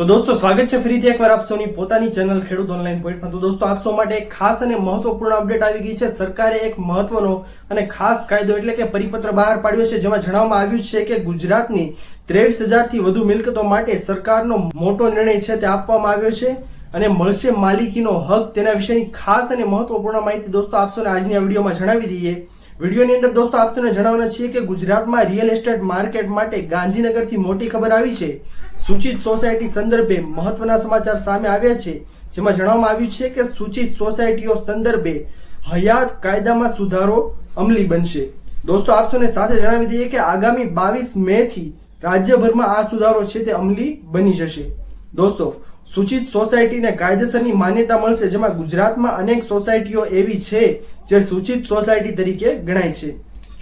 તો દોસ્તો, સ્વાગત છે ફરીથી એકવાર આપ સૌની પોતાની ચેનલ ખેડૂત ઓનલાઈન પોઈન્ટમાં તો દોસ્તો, આપ સૌ માટે એક ખાસ અને મહત્વપૂર્ણ અપડેટ આવી ગઈ છે. સરકારે એક મહત્વનો અને ખાસ કાયદો એટલે કે પરિપત્ર બહાર પાડ્યો છે, જેમાં જણાવવામાં આવ્યું છે કે ગુજરાતની ત્રેવીસ હજારથી વધુ મિલકતો માટે સરકારનો મોટો નિર્ણય છે તે આપવામાં આવ્યો છે અને મળશે માલિકીનો હક તેના વિશેની ખાસ અને મહત્વપૂર્ણ માહિતી દોસ્તો, આપ સૌને આજની આ વિડીયોમાં જણાવી દઈએ. વિડીયોની અંદર દોસ્તો આપસને જણાવવાના છીએ કે ગુજરાતમાં રિયલ એસ્ટેટ માર્કેટ માટે ગાંધીનગરથી મોટી ખબર આવી છે. સૂચિત સોસાયટી સંદર્ભે મહત્વના સમાચાર સામે આવ્યા છે. જેમાં જણાવવામાં આવ્યું છે કે સૂચિત સોસાયટીઓ સંદર્ભે હયાત કાયદામાં સુધારો અમલી બનશે. દોસ્તો આપસોને સાથે જણાવી દઈએ કે આગામી બાવીસ મેથી રાજ્યભરમાં આ સુધારો છે તે અમલી બની જશે. દોસ્તો સૂચિત સોસાયટીને કાયદેસરની માન્યતા મળશે, જેમાં ગુજરાતમાં અનેક સોસાયટીઓ એવી છે જે સૂચિત સોસાયટી તરીકે ગણાય છે.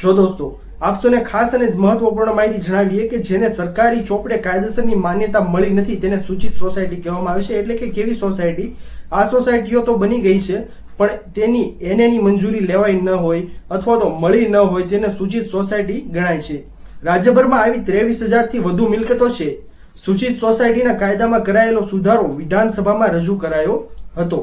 જો દોસ્તો આપસોને ખાસ અને મહત્વપૂર્ણ માહિતી જણાવીએ કે જેને સરકારી ચોપડે કાયદેસરની માન્યતા મળી નથી તેને સૂચિત સોસાયટી કહેવામાં આવે છે. એટલે કે કેવી સોસાયટી? આ સોસાયટીઓ તો બની ગઈ છે, પણ તેની એનેની મંજૂરી લેવાઈ ન હોય અથવા તો મળી ન હોય તેને સૂચિત સોસાયટી ગણાય છે. રાજ્યભરમાં આવી ત્રેવીસ હજારથી વધુ મિલકતો છે. સૂચિત સોસાયટીના કાયદામાં કરાયેલો સુધારો વિધાનસભામાં રજૂ કરાયો હતો.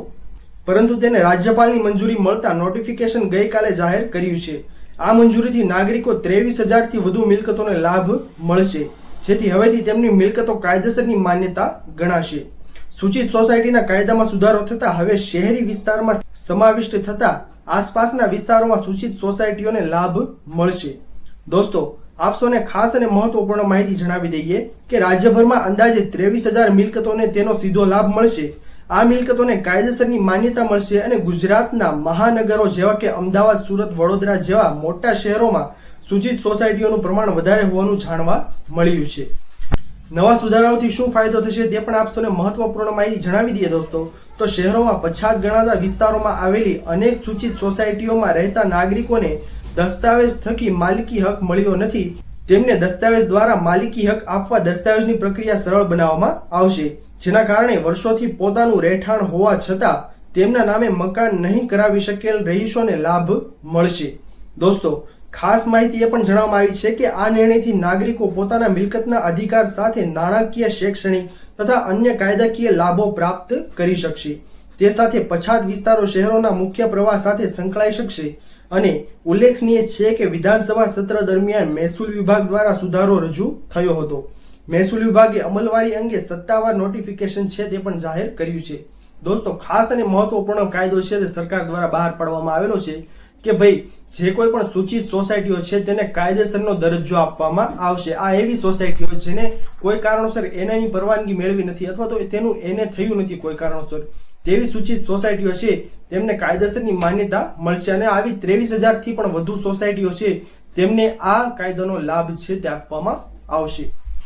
પરંતુ તેને રાજ્યપાલની મંજૂરી મળતા નોટિફિકેશન ગઈકાલે જાહેર કર્યું છે. આ મંજૂરીથી નાગરિકો ત્રેવીસ હજારથી વધુ મિલકતોને લાભ મળશે, જેથી હવેથી તેમની મિલકતો કાયદેસરની માન્યતા ગણાશે. સૂચિત સોસાયટીના કાયદામાં સુધારો થતા હવે શહેરી વિસ્તારમાં સમાવિષ્ટ થતા આસપાસના વિસ્તારોમાં સૂચિત સોસાયટીઓને લાભ મળશે. દોસ્તો આપસોને ખાસ અને મહત્વપૂર્ણ માહિતી જણાવી દઈએ કે રાજ્યભરમાં અંદાજે ત્રેવીસ હજાર મિલકતોને તેનો સીધો લાભ મળશે. આ મિલકતોને કાયદેસરની માન્યતા મળશે અને ગુજરાતના મહાનગરો જેવા કે અમદાવાદ, સુરત, વડોદરા જેવા મોટા શહેરોમાં સૂચિત સોસાયટીઓનું પ્રમાણ વધારે હોવાનું જાણવા મળ્યું છે. નવા સુધારાઓથી શું ફાયદો થશે તે પણ આપસોને મહત્વપૂર્ણ માહિતી જણાવી દઈએ દોસ્તો. તો શહેરોમાં પછાત ગણાતા વિસ્તારોમાં આવેલી અનેક સૂચિત સોસાયટીઓમાં રહેતા નાગરિકોને દસ્તાવેજ થકી માલિકી હક મળ્યો નથી, તેમને દસ્તાવેજ દ્વારા માલિકી હક આપવા દસ્તાવેજની પ્રક્રિયા સરળ બનાવવામાં આવશે, જેના કારણે વર્ષોથી પોતાનું રહેઠાણ હોવા છતાં તેમના નામે મકાન નહીં કરાવી શકેલ રહીશોને લાભ મળશે. દોસ્તો, ખાસ માહિતી એ પણ જણાવવામાં આવી છે કે આ નિર્ણયથી નાગરિકો પોતાના મિલકતના અધિકાર સાથે નાણાકીય શૈક્ષણિક તથા અન્ય કાયદાકીય લાભો પ્રાપ્ત કરી શકશે. તે સાથે પછાત વિસ્તારો શહેરોના મુખ્ય પ્રવાહ સાથે સંકળાઈ શકશે અને ઉલ્લેખનીય છે કે વિધાનસભા સત્ર દરમિયાન મહેસૂલ વિભાગ દ્વારા સુધારો રજૂ થયો હતો. મહેસૂલ વિભાગે અમલવારી અંગે સત્તાવાર નોટિફિકેશન છે તે પણ જાહેર કર્યું છે. દોસ્તો, ખાસ અને મહત્વપૂર્ણ કાયદો છે તે સરકાર દ્વારા બહાર પાડવામાં આવેલો છે. કે ભાઈ જે કોઈ પણ સૂચિત સોસાયટીઓ છે તેને કાયદેસરનો દરજ્જો આપવામાં આવશે. આ એવી સોસાયટીઓ જેને કોઈ કારણોસર એનાની પરવાનગી મેળવી નથી અથવા તો તેનું એને થયું નથી કોઈ કારણોસર. તેવી સૂચિત સોસાયટીઓ છે તેમને કાયદેસરની માન્યતા મળશે અને આવી ત્રેવીસ હજારથી પણ વધુ સોસાયટીઓ છે તેમને આ કાયદાનો લાભ છે તે આપવામાં આવશે.